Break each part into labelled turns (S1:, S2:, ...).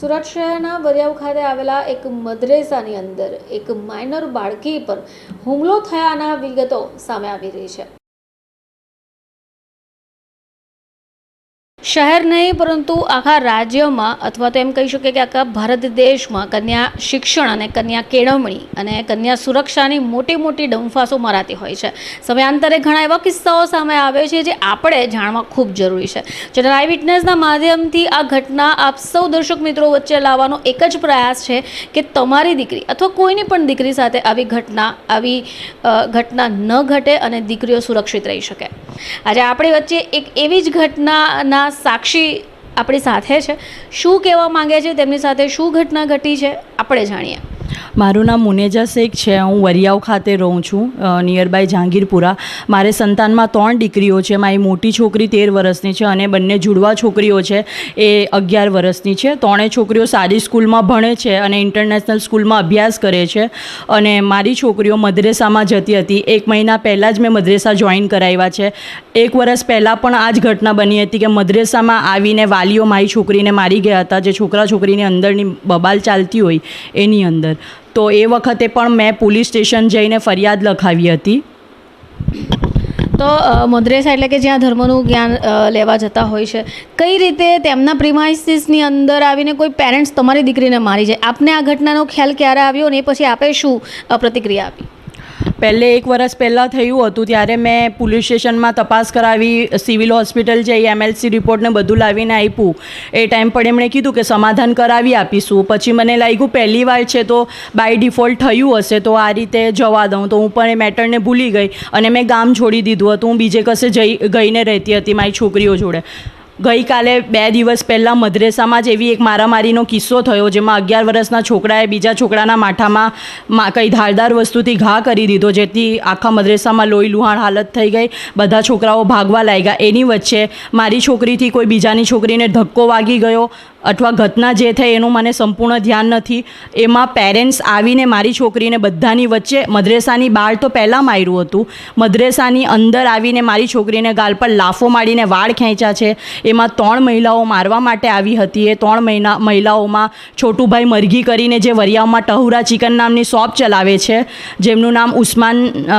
S1: સુરત શહેરના વરિયાવ ખાતે આવેલા એક મદ્રેસાની અંદર એક માઇનર બાળકી પર હુમલો થયાના વિગતો સામે આવી રહી છે. શહેર નહીં, પરંતુ આખા રાજ્યમાં અથવા તો એમ કહી શકીએ કે આખા ભારત દેશમાં કન્યા શિક્ષણ અને કન્યા કેળવણી અને કન્યા સુરક્ષાની મોટી મોટી ડંફાસો મરાતી હોય છે. સમયાંતરે ઘણા એવા કિસ્સાઓ સામે આવે છે જે આપણે જાણવા ખૂબ જરૂરી છે. જેના આઈ વિટનેસના માધ્યમથી આ ઘટના આપ સૌ દર્શક મિત્રો વચ્ચે લાવવાનો એક જ પ્રયાસ છે કે તમારી દીકરી અથવા કોઈની પણ દીકરી સાથે આવી ઘટના આવી ઘટના ન ઘટે અને દીકરીઓ સુરક્ષિત રહી શકે. આજે આપણી વચ્ચે એક એવી જ ઘટનાના સાક્ષી આપણી સાથે છે. શું કહેવા માંગે છે? તેમની સાથે શું ઘટના ઘટી છે? આપણે જાણીએ.
S2: મારું નામ મુનેજા શેખ છે. હું વરિયાવ ખાતે રહું છું નિયર બાય જહાંગીરપુરા મારે સંતાનમાં ત્રણ દીકરીઓ છે. મારી મોટી છોકરી તેર વર્ષની છે અને બંને જુડવા છોકરીઓ છે એ અગિયાર વર્ષની છે. ત્રણેય છોકરીઓ સારી સ્કૂલમાં ભણે છે અને ઇન્ટરનેશનલ સ્કૂલમાં અભ્યાસ કરે છે. અને મારી છોકરીઓ મદ્રેસામાં જતી હતી. એક મહિના પહેલાં જ મેં મદ્રેસા જોઈન કરાવ્યા છે. એક વર્ષ પહેલાં પણ આ જ ઘટના બની હતી કે મદ્રેસામાં આવીને વાલીઓ મારી છોકરીને મારી ગયા હતા. જે છોકરા છોકરીની અંદરની બબાલ ચાલતી હોય એની અંદર. તો એ વખતે પણ મેં પોલીસ સ્ટેશન જઈને ફરિયાદ લખાવી હતી.
S1: તો મદ્રેસા એટલે કે જ્યાં ધર્મનું જ્ઞાન લેવા જતા હોય છે, કઈ રીતે તેમના પ્રિમાઇસીસની અંદર આવીને કોઈ પેરેન્ટ્સ તમારી દીકરીને મારી જાય? આપને આ ઘટનાનો ખ્યાલ ક્યારે આવ્યો ને એ પછી આપે શું પ્રતિક્રિયા આપી?
S2: પહેલે એક વર્ષ પહેલાં થયું હતું ત્યારે મેં પોલીસ સ્ટેશનમાં તપાસ કરાવી, સિવિલ હોસ્પિટલ જઈ, એમએલસી રિપોર્ટને બધું લાવીને આપ્યું. એ ટાઈમ પર એમણે કીધું કે સમાધાન કરાવી આપીશું. પછી મને લાગ્યું પહેલી વાર છે તો બાય ડિફોલ્ટ થયું હશે તો આ રીતે જવા દઉં. તો હું પણ એ મેટરને ભૂલી ગઈ અને મેં ગામ છોડી દીધું હતું. હું બીજે કશે જઈ, ગઈને રહેતી હતી મારી છોકરીઓ જોડે. ગઈકાલે બે દિવસ પહેલાં મદ્રેસામાં જ એવી એક મારામારીનો કિસ્સો થયો જેમાં અગિયાર વર્ષના છોકરાએ બીજા છોકરાના માથામાં કંઈ ધારદાર વસ્તુથી ઘા કરી દીધો, જેથી આખા મદ્રેસામાં લોહી લુહાણ હાલત થઈ ગઈ. બધા છોકરાઓ ભાગવા લાગ્યા. એની વચ્ચે મારી છોકરીથી કોઈ બીજાની છોકરીને ધક્કો વાગી ગયો. અથવા ઘટના જે થઈ એનું મને સંપૂર્ણ ધ્યાન નથી. એમાં પેરેન્ટ્સ આવીને મારી છોકરીને બધાની વચ્ચે, મદ્રેસાની બહાર તો પહેલાં માર્યું હતું. મદ્રેસાની અંદર આવીને મારી છોકરીને ગાલ પર લાફો મારીને વાળ ખેંચ્યા છે. એમાં ત્રણ મહિલાઓ મારવા માટે આવી હતી. એ ત્રણ મહિના, મહિલાઓમાં છોટુભાઈ મરઘી કરીને જે વરિયાઓમાં ટહુરા ચિકન નામની શોપ ચલાવે છે, જેમનું નામ ઉસ્માન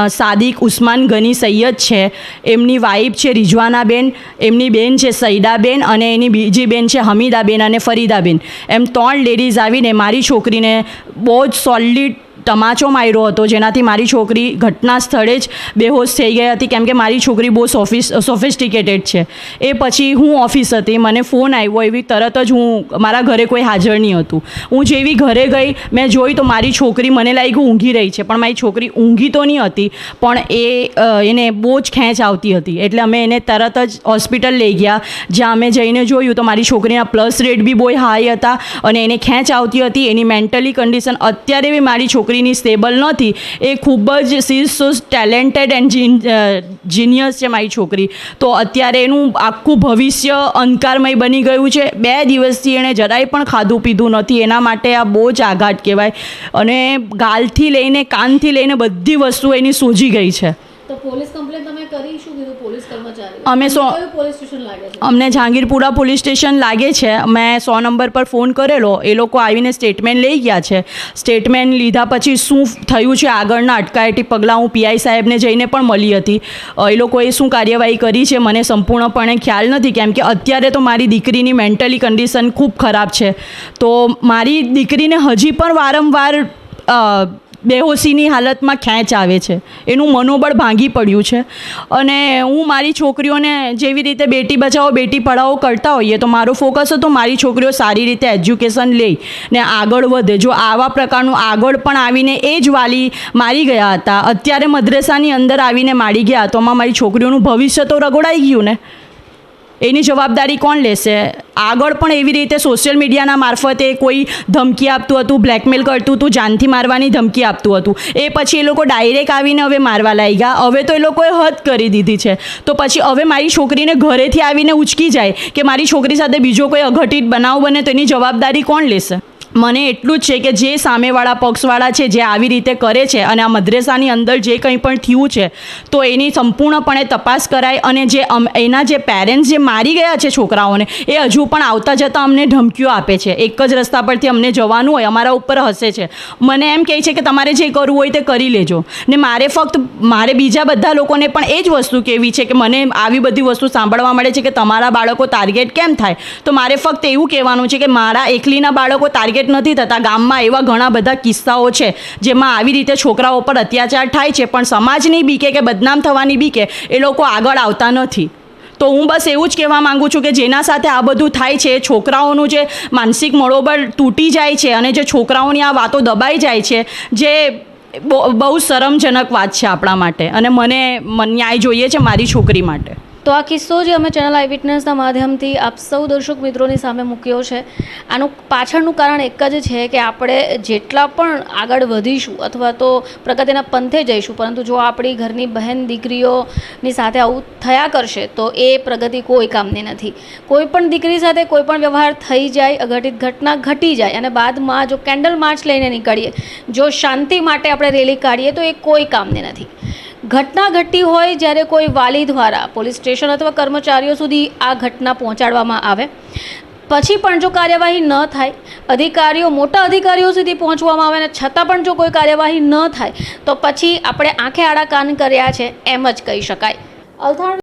S2: સાદિક ઉસ્માન ગની સૈયદ છે. એમની વાઈફ છે રિજવાનાબેન, એમની બેન છે સૈદાબેન અને એની બીજી બેન છે હમીદાબેન અને ફરીદાબેન. એમ ત્રણ લેડીઝ આવીને મારી છોકરીને બહુ જ સોલિડ તમાચો માર્યો હતો. જેનાથી મારી છોકરી ઘટના સ્થળે જ બેહોશ થઈ ગઈ હતી. કેમ કે મારી છોકરી બહુ સોફિસ, સોફિસ્ટિકેટેડ છે. એ પછી હું ઓફિસ હતી. મને ફોન આવ્યો. એવી તરત જ હું મારા ઘરે કોઈ હાજર નહીં હતું. હું જેવી ઘરે ગઈ, મેં જોઈ તો મારી છોકરી મને લાગ્યું ઊંઘી રહી છે. પણ મારી છોકરી ઊંઘી તો નહીં હતી. પણ એ એને બહુ જ ખેંચ આવતી હતી. એટલે અમે એને તરત જ હોસ્પિટલ લઈ ગયા. જ્યાં અમે જઈને જોયું તો મારી છોકરીના પ્લસ રેટ બી બહુ હાઈ હતા. અને એને ખેંચ આવતી હતી. એની મેન્ટલી કન્ડિશન અત્યારે બી મારી છોકરીની સ્ટેબલ નથી એ ખૂબ જ she so talented and genius છે મારી છોકરી. તો અત્યારે એનું આખું ભવિષ્ય અંધકારમય બની ગયું છે. બે દિવસથી એણે જરાય પણ ખાધું પીધું નથી. એના માટે આ બહુ જ આઘાત કહેવાય. અને ગાલથી લઈને, કાનથી લઈને બધી વસ્તુ એની સૂજી ગઈ છે
S1: તો પોલીસ કમ્પ્લેન તમે કરી શું કીધું પોલીસ કર્મચારી
S2: અમે સો- અમને જહાંગીરપુરા પોલીસ સ્ટેશન લાગે છે. મેં સો નંબર પર ફોન કરેલો. એ લોકો આવીને સ્ટેટમેન્ટ લઈ ગયા છે. સ્ટેટમેન્ટ લીધા પછી શું થયું છે? આગળના અટકાયતી પગલાં હું પીઆઈ સાહેબને જઈને પણ મળી હતી. એ લોકોએ શું કાર્યવાહી કરી છે? મને સંપૂર્ણપણે ખ્યાલ નથી. કેમ કે અત્યારે તો મારી દીકરીની મેન્ટલી કન્ડિશન ખૂબ ખરાબ છે. તો મારી દીકરીને હજી પણ વારંવાર બેહોશીની હાલતમાં ખેંચ આવે છે. એનું મનોબળ ભાંગી પડ્યું છે. અને હું મારી છોકરીઓને જેવી રીતે બેટી બચાવો, બેટી પઢાઓ કરતા હોઈએ, તો મારો ફોકસ હતો મારી છોકરીઓ સારી રીતે એજ્યુકેશન લે ને આગળ વધે. જો આવા પ્રકારનું આગળ પણ આવીને એ જ વાલી મારી ગયા હતા. અત્યારે મદ્રેસાની અંદર આવીને મારી ગયા, તો આમાં મારી છોકરીઓનું ભવિષ્ય તો રગોડાઈ ગયું ને? એની જવાબદારી કોણ લેશે? આગળ પણ એવી રીતે સોશિયલ મીડિયાના મારફતે કોઈ ધમકી આપતું હતું બ્લેકમેલ કરતું હતું, જાનથી મારવાની ધમકી આપતું હતું. એ પછી એ લોકો ડાયરેક્ટ આવીને હવે મારવા લાગ્યા. હવે તો એ લોકોએ હદ કરી દીધી છે. તો પછી હવે મારી છોકરીને ઘરેથી આવીને ઉચકી જાય કે મારી છોકરી સાથે બીજો કોઈ અઘટિત બનાવ બને તો એની જવાબદારી કોણ લેશે? મને એટલું જ છે કે જે સામેવાળા પક્ષવાળા છે, જે આવી રીતે કરે છે અને આ મદ્રેસાની અંદર જે કંઈ પણ થયું છે, તો એની સંપૂર્ણપણે તપાસ કરાય અને જે એના જે પેરેન્ટ્સ જે મારી ગયા છે છોકરાઓને, એ હજુ પણ આવતા જતાં અમને ધમકીઓ આપે છે. એક જ રસ્તા પરથી અમને જવાનું હોય, અમારા ઉપર હસે છે. મને એમ કહે છે કે તમારે જે કરવું હોય તે કરી લેજો. ને મારે ફક્ત, મારે બીજા બધા લોકોને પણ એ જ વસ્તુ કહેવી છે કે મને આવી બધી વસ્તુ સાંભળવા મળે છે કે તમારા બાળકો ટાર્ગેટ કેમ થાય? તો મારે ફક્ત એવું કહેવાનું છે કે મારા એકલીના બાળકો ટાર્ગેટ નથી થતા. ગામમાં એવા ઘણા બધા કિસ્સાઓ છે, જેમાં આવી રીતે છોકરાઓ પર અત્યાચાર થાય છે, પણ સમાજની બીકે કે બદનામ થવાની બીકે એ લોકો આગળ આવતા નથી. તો હું બસ એવું જ કહેવા માંગુ છું કે જેના સાથે આ બધું થાય છે, છોકરાઓનું જે માનસિક મળોબળ તૂટી જાય છે અને જે છોકરાઓની આ વાતો દબાઈ જાય છે, જે બહુ શરમજનક વાત છે આપણા માટે. અને મને ન્યાય જોઈએ છે મારી છોકરી માટે.
S1: તો આ કિસ્સો જે અમે ચેનલ આઈ વિટનેસના માધ્યમથી આપ સૌ દર્શક મિત્રોની સામે મૂક્યો છે. આનું પાછળનું કારણ એક જ છે કે આપણે જેટલા પણ આગળ વધીશું અથવા તો પ્રગતિના પંથે જઈશું, પરંતુ જો આપણી ઘરની બહેન દીકરીઓની સાથે આવું થયા કરશે, તો એ પ્રગતિ કોઈ કામની નથી. કોઈ પણ દીકરી સાથે કોઈ પણ વ્યવહાર થઈ જાય, અઘટિત ઘટના ઘટી જાય, અને બાદમાં જો કેન્ડલ માર્ચ લઈને નીકળીએ, જો શાંતિ માટે આપણે રેલી કાઢીએ, તો એ કોઈ કામની નથી. ઘટના ઘટી હોય જ્યારે કોઈ વાલી દ્વારા પોલીસ સ્ટેશન અથવા કર્મચારીઓ સુધી આ ઘટના પહોંચાડવામાં આવે. પછી પણ જો કાર્યવાહી ન થાય, અધિકારીઓ, મોટા અધિકારીઓ સુધી પહોંચવામાં આવે અને છતાં પણ જો કોઈ કાર્યવાહી ન થાય, તો પછી આપણે આંખે આડા કાન કર્યા છે એમ જ કહી શકાય. અલથાણ